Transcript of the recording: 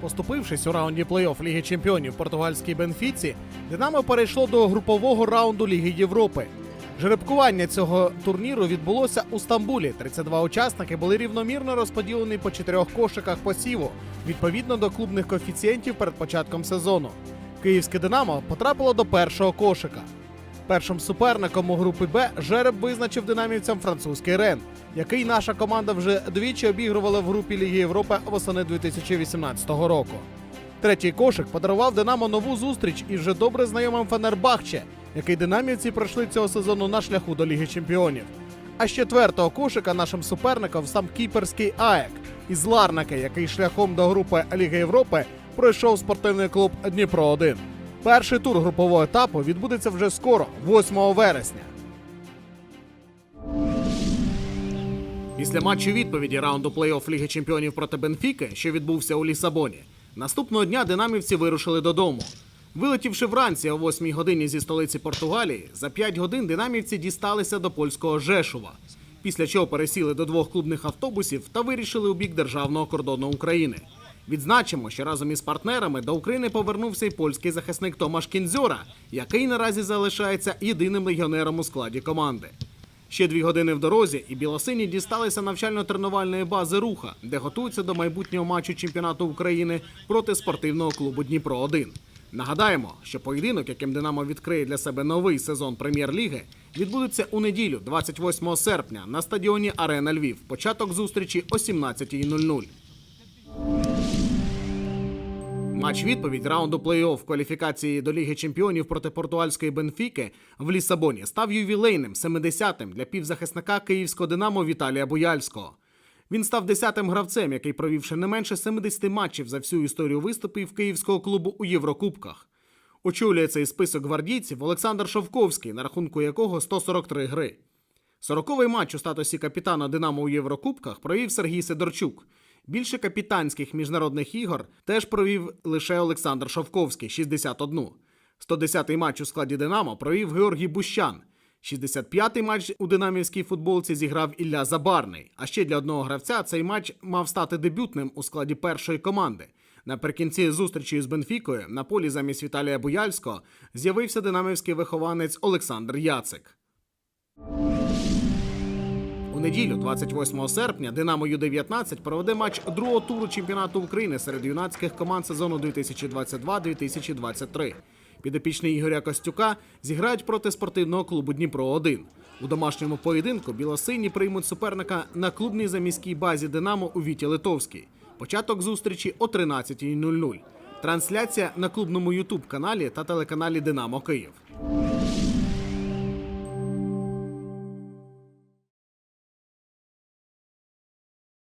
поступившись у раунді плей-офф Ліги Чемпіонів португальській Бенфіці, Динамо перейшло до групового раунду Ліги Європи. Жеребкування цього турніру відбулося у Стамбулі. 32 учасники були рівномірно розподілені по чотирьох кошиках посіву, відповідно до клубних коефіцієнтів перед початком сезону. Київське Динамо потрапило до першого кошика. Першим суперником у групі Б жереб визначив динамівцям французький Рен, який наша команда вже двічі обігрувала в групі Ліги Європи восени 2018 року. Третій кошик подарував Динамо нову зустріч із вже добре знайомим Фенербахче, який динамівці пройшли цього сезону на шляху до Ліги Чемпіонів. А з четвертого кошика нашим суперником сам кіперський АЕК із Ларнака, який шляхом до групи Ліги Європи пройшов спортивний клуб Дніпро 1 Перший тур групового етапу відбудеться вже скоро, 8 вересня. Після матчу відповіді раунду плей-офф Ліги Чемпіонів проти Бенфіки, що відбувся у Лісабоні, наступного дня динамівці вирушили додому. Вилетівши вранці о 8 годині зі столиці Португалії, за 5 годин динамівці дісталися до польського Жешува, після чого пересіли до двох клубних автобусів та вирішили у бік державного кордону України. Відзначимо, що разом із партнерами до України повернувся й польський захисник Томаш Кінзьора, який наразі залишається єдиним легіонером у складі команди. Ще дві години в дорозі, і білосині дісталися навчально-тренувальної бази руха, де готуються до майбутнього матчу чемпіонату України проти спортивного клубу Дніпро 1 Нагадаємо, що поєдинок, яким Динамо відкриє для себе новий сезон прем'єр-ліги, відбудеться у неділю, 28 серпня, на стадіоні Арена Львів. Початок зустрічі о 17.00. Матч відповідь раунду плей-офф кваліфікації до Ліги Чемпіонів проти португальської Бенфіки в Лісабоні став ювілейним 70-тим для півзахисника київського Динамо Віталія Буяльського. Він став 10-тим гравцем, який провівши не менше 70 матчів за всю історію виступів київського клубу у Єврокубках. Очолює цей список гвардійців Олександр Шовковський, на рахунку якого 143 гри. Сороковий матч у статусі капітана Динамо у Єврокубках провів Сергій Сидорчук. Більше капітанських міжнародних ігор теж провів лише Олександр Шовковський 61. 110-й матч у складі Динамо провів Георгій Бущан. 65-й матч у динамівській футболці зіграв Ілля Забарний. А ще для одного гравця цей матч мав стати дебютним у складі першої команди. Наприкінці зустрічі з Бенфікою на полі замість Віталія Буяльського з'явився динамівський вихованець Олександр Яцик. У неділю, 28 серпня, Динамо Ю-19 проведе матч другого туру чемпіонату України серед юнацьких команд сезону 2022-2023. Підопічні Ігоря Костюка зіграють проти спортивного клубу Дніпро 1 У домашньому поєдинку білосині приймуть суперника на клубній заміській базі Динамо у Віті Литовській. Початок зустрічі о 13.00. Трансляція на клубному Ютуб каналі та телеканалі Динамо Київ.